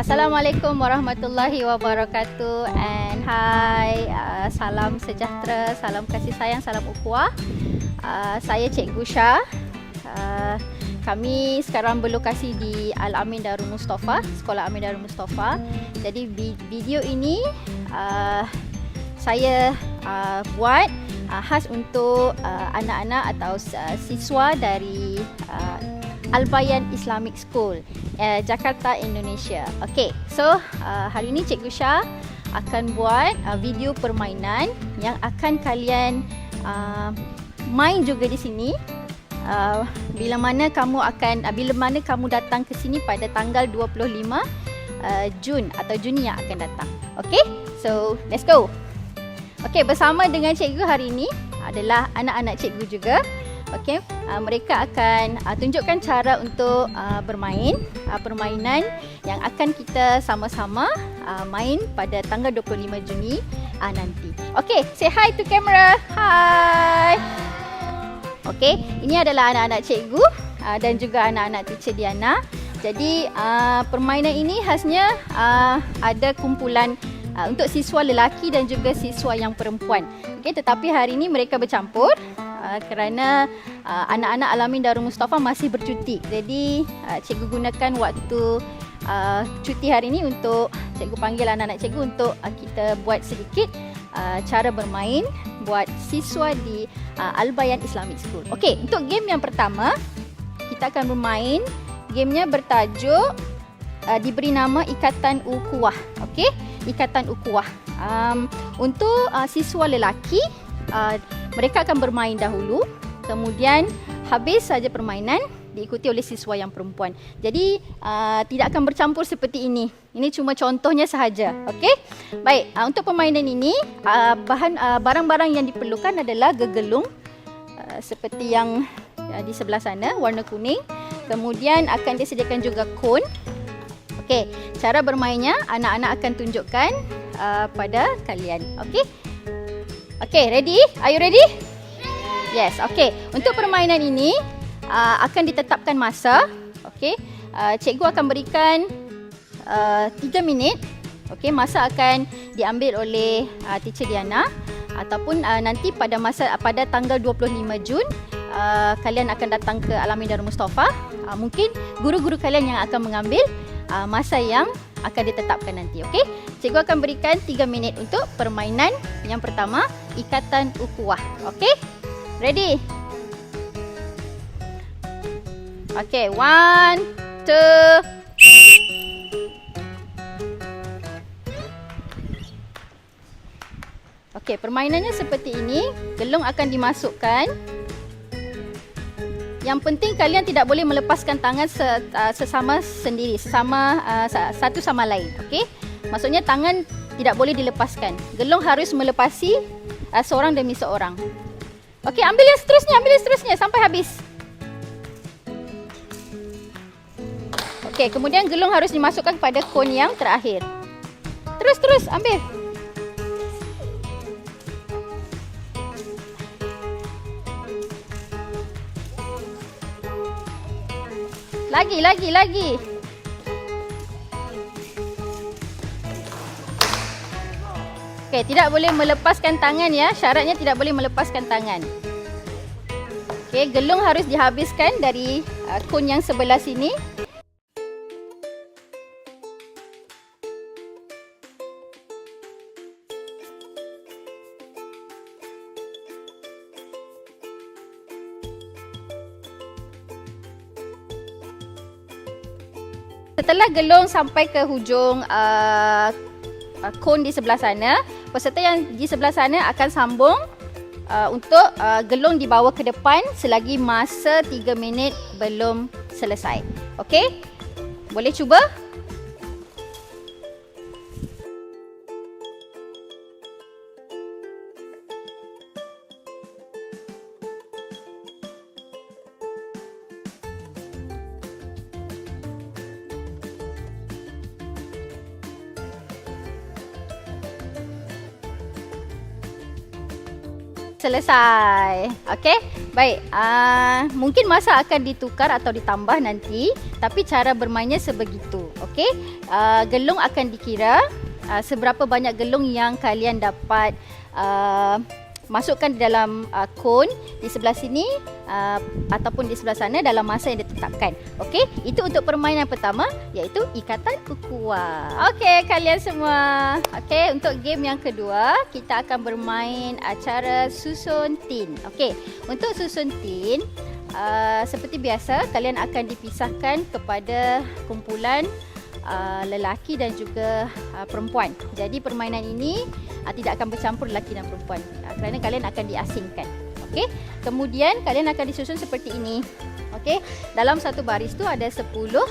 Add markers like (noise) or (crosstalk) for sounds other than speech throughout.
Assalamualaikum warahmatullahi wabarakatuh. And hi uh, salam sejahtera salam kasih sayang salam ukhuwah. Uh, saya Cikgu Syah uh, kami sekarang berlokasi di Al Amin Darul Mustafa Sekolah Amin Darul Mustafa. Jadi video ini uh, saya uh, buat uh, khas untuk uh, anak-anak atau uh, siswa dari uh, Al-Bayan Islamic School uh, Jakarta Indonesia. Okey, so uh, hari ini Cikgu Syah akan buat uh, video permainan yang akan kalian uh, main juga di sini. Uh, bila mana kamu akan uh, bila mana kamu datang ke sini pada tanggal 25 uh, Jun atau Juni yang akan datang. Okey? So, let's go. Okey, bersama dengan cikgu hari ini adalah anak-anak cikgu juga. Okey, uh, mereka akan uh, tunjukkan cara untuk uh, bermain uh, permainan yang akan kita sama-sama uh, main pada tanggal 25 Juni uh, nanti. Okey, say hi to camera. Hi. Okey, ini adalah anak-anak cikgu uh, dan juga anak-anak teacher Diana. Jadi uh, permainan ini khasnya uh, ada kumpulan uh, untuk siswa lelaki dan juga siswa yang perempuan. Okey, tetapi hari ini mereka bercampur uh, kerana uh, anak-anak Alamin Darul Mustafa masih bercuti. Jadi uh, cikgu gunakan waktu uh, cuti hari ini untuk cikgu panggil anak-anak cikgu untuk uh, kita buat sedikit uh, cara bermain buat siswa di uh, Al-Bayan Islamic School. Okey, untuk game yang pertama kita akan bermain gamenya bertajuk uh, diberi nama Ikatan Ukuah. Okey, Ikatan Ukuah. Um, untuk uh, siswa lelaki uh, mereka akan bermain dahulu, kemudian habis saja permainan diikuti oleh siswa yang perempuan. Jadi uh, tidak akan bercampur seperti ini. Ini cuma contohnya sahaja. Okey? Baik, uh, untuk permainan ini uh, bahan uh, barang-barang yang diperlukan adalah gegelung uh, seperti yang uh, di sebelah sana warna kuning. Kemudian akan disediakan juga kon. Okey, cara bermainnya anak-anak akan tunjukkan uh, pada kalian. Okey? Okay, ready? Are you ready? Yes, okay. Untuk permainan ini uh, akan ditetapkan masa. Okay, uh, cikgu akan berikan uh, 3 minit. Okay, masa akan diambil oleh uh, teacher Diana ataupun uh, nanti pada masa pada tanggal 25 Jun uh, kalian akan datang ke Alamin Darul Mustafa. Uh, mungkin guru-guru kalian yang akan mengambil uh, masa yang akan ditetapkan nanti. Okey. Cikgu akan berikan 3 minit untuk permainan yang pertama, ikatan ukhuwah. Okey. Ready? Okey, one, two. Okey, permainannya seperti ini. Gelung akan dimasukkan yang penting kalian tidak boleh melepaskan tangan uh, sesama sendiri, sesama uh, satu sama lain. Okey? Maksudnya tangan tidak boleh dilepaskan. Gelung harus melepasi uh, seorang demi seorang. Okey, ambil yang seterusnya, ambil yang seterusnya sampai habis. Okey, kemudian gelung harus dimasukkan pada kon yang terakhir. Terus terus ambil. Lagi, lagi, lagi. Okey, tidak boleh melepaskan tangan ya. Syaratnya tidak boleh melepaskan tangan. Okey, gelung harus dihabiskan dari uh, kun yang sebelah sini. Setelah gelung sampai ke hujung uh, uh, kon di sebelah sana, peserta yang di sebelah sana akan sambung uh, untuk uh, gelung dibawa ke depan selagi masa 3 minit belum selesai. Okey? Boleh cuba? Selesai. Okey. Baik. Uh, mungkin masa akan ditukar atau ditambah nanti, tapi cara bermainnya sebegitu. Okey, uh, gelung akan dikira uh, seberapa banyak gelung yang kalian dapat uh, masukkan di dalam uh, kon di sebelah sini uh, ataupun di sebelah sana dalam masa yang ditetapkan. Okey, itu untuk permainan pertama iaitu ikatan ukhuwah. Okey, kalian semua. Okey, untuk game yang kedua kita akan bermain acara susun tin. Okey, untuk susun tin uh, seperti biasa kalian akan dipisahkan kepada kumpulan uh, lelaki dan juga uh, perempuan. Jadi permainan ini uh, tidak akan bercampur lelaki dan perempuan uh, kerana kalian akan diasingkan. Okey. Kemudian kalian akan disusun seperti ini. Okey. Dalam satu baris tu ada 10 uh,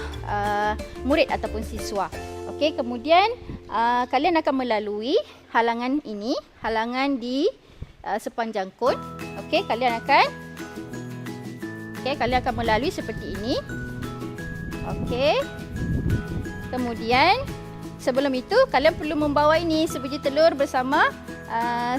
murid ataupun siswa. Okey, kemudian uh, kalian akan melalui halangan ini, halangan di uh, sepanjang kon. Okey, kalian akan Okey, kalian akan melalui seperti ini. Okey. Kemudian sebelum itu kalian perlu membawa ini sebiji telur bersama uh,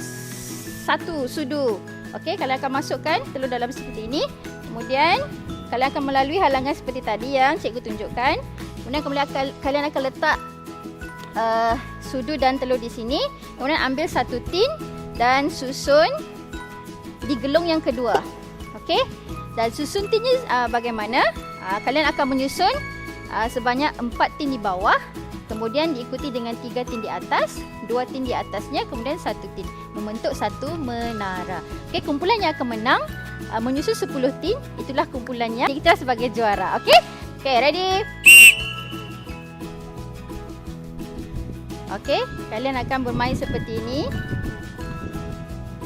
satu sudu. Okey, kalian akan masukkan telur dalam seperti ini. Kemudian kalian akan melalui halangan seperti tadi yang cikgu tunjukkan. Kemudian kemudian kalian akan letak uh, sudu dan telur di sini. Kemudian ambil satu tin dan susun di gelung yang kedua. Okey. Dan susun tinnya uh, bagaimana? Uh, kalian akan menyusun uh, sebanyak 4 tin di bawah kemudian diikuti dengan 3 tin di atas 2 tin di atasnya kemudian 1 tin. Membentuk satu menara. Okey kumpulan yang akan menang uh, menyusun 10 tin itulah kumpulannya. Kita sebagai juara okey? Okey ready? Okey kalian akan bermain seperti ini.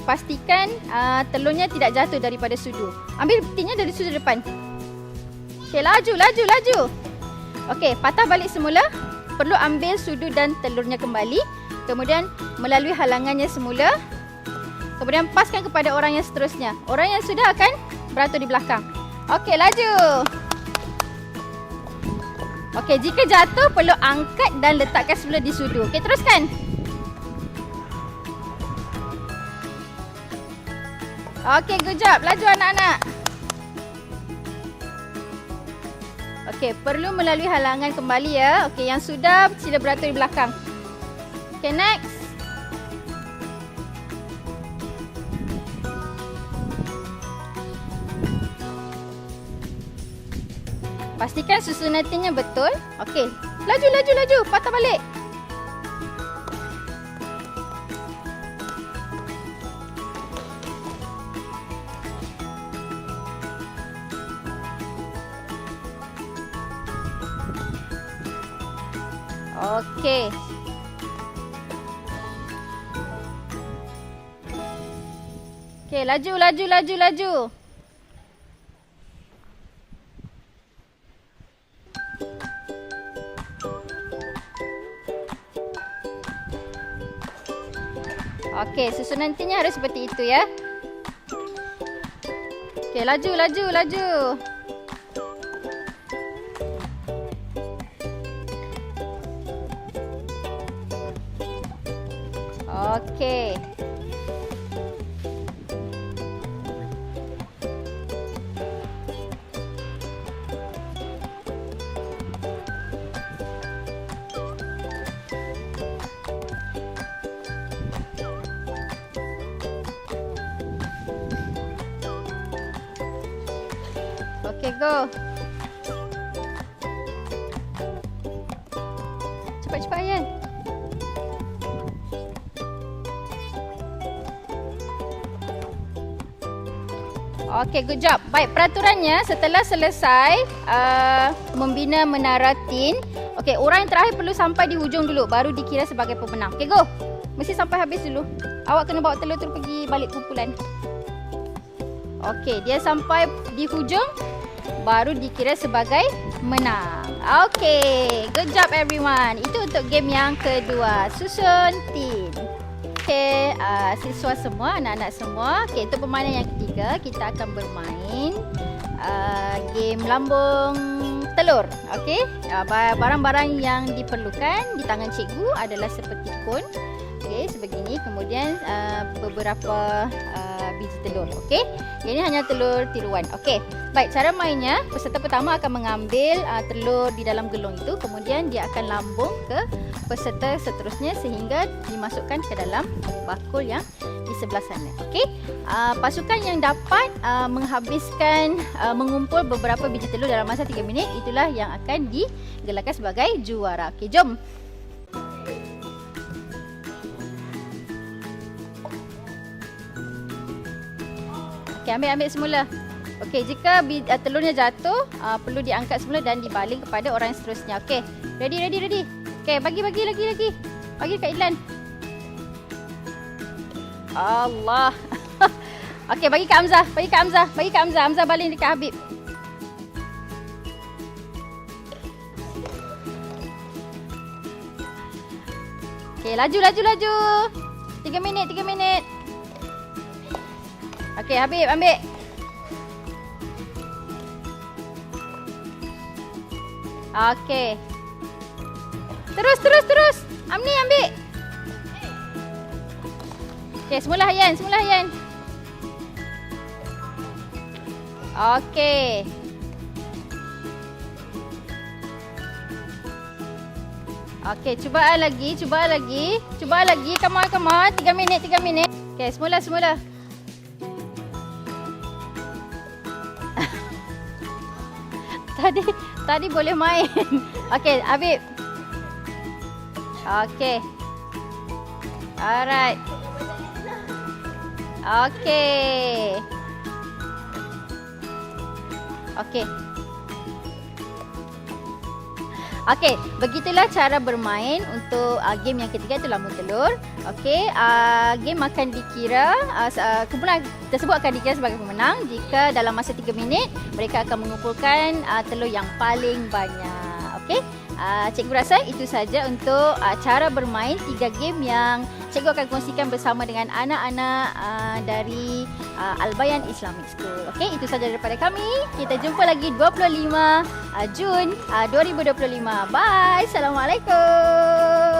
Pastikan uh, telurnya tidak jatuh daripada sudu. Ambil tinnya dari sudu depan. Okey laju laju laju. Okey, patah balik semula. Perlu ambil sudu dan telurnya kembali. Kemudian melalui halangannya semula. Kemudian paskan kepada orang yang seterusnya. Orang yang sudah akan beratur di belakang. Okey, laju. Okey, jika jatuh perlu angkat dan letakkan semula di sudu. Okey, teruskan. Okey, good job. Laju anak-anak. Okey, perlu melalui halangan kembali ya. Okey, yang sudah sila beratur di belakang. Okey, next. Pastikan susunannya betul. Okey, laju laju laju, patah balik. Okey. Okey, laju, laju, laju, laju. Okey, susunan nantinya harus seperti itu ya. Okey, laju, laju, laju. Okey. Okey, go. Cepat-cepat, Ayan. Okey, good job. Baik, peraturannya setelah selesai uh, membina menara tin, okey, orang yang terakhir perlu sampai di hujung dulu baru dikira sebagai pemenang. Okey, go. Mesti sampai habis dulu. Awak kena bawa telur tu pergi balik kumpulan. Okey, dia sampai di hujung baru dikira sebagai menang. Okey, good job everyone. Itu untuk game yang kedua. Susun tin. Okey, uh, siswa semua, anak-anak semua. Okey, untuk permainan yang ketiga, kita akan bermain uh, game lambung telur. Okey, uh, barang-barang yang diperlukan di tangan cikgu adalah seperti kon. Okey, sebegini. Kemudian uh, beberapa uh, biji telur. Okey. Ini hanya telur tiruan. Okey. Baik, cara mainnya, peserta pertama akan mengambil uh, telur di dalam gelung itu, kemudian dia akan lambung ke peserta seterusnya sehingga dimasukkan ke dalam bakul yang sebelah sana. Okey. Uh, pasukan yang dapat uh, menghabiskan uh, mengumpul beberapa biji telur dalam masa 3 minit itulah yang akan digelarkan sebagai juara. Okey, jom. Okey, ambil ambil semula. Okey, jika uh, telurnya jatuh, uh, perlu diangkat semula dan dibaling kepada orang yang seterusnya. Okey. Ready, ready, ready. Okey, bagi bagi lagi lagi. Bagi dekat Ilan. Allah. (laughs) Okey, bagi kat Hamzah. Bagi kat Hamzah. Bagi kat Hamzah. Hamzah baling dekat Habib. Okey, laju laju laju. Tiga minit, tiga minit. Okey, Habib ambil. Okey. Terus, terus, terus. Amni ambil. Okey, semula Hayan, semula Hayan. Okey. Okey, cuba lagi, cuba lagi. Cuba lagi. Come on, come on. Tiga minit, tiga minit. Okey, semula, semula. (laughs) tadi tadi boleh main. (laughs) Okey, Habib. Okey. Alright. Okey. Okey. Okey, begitulah cara bermain untuk uh, game yang ketiga itu lampu telur. Okey, uh, game akan dikira uh, uh, kumpulan tersebut akan dikira sebagai pemenang jika dalam masa 3 minit mereka akan mengumpulkan uh, telur yang paling banyak. Okey. Uh, cikgu rasa itu saja untuk uh, cara bermain tiga game yang cikgu akan kongsikan bersama dengan anak-anak uh, dari uh, Albayan Islamic School. Okey, itu saja daripada kami. Kita jumpa lagi 25 uh, Jun uh, 2025. Bye. Assalamualaikum.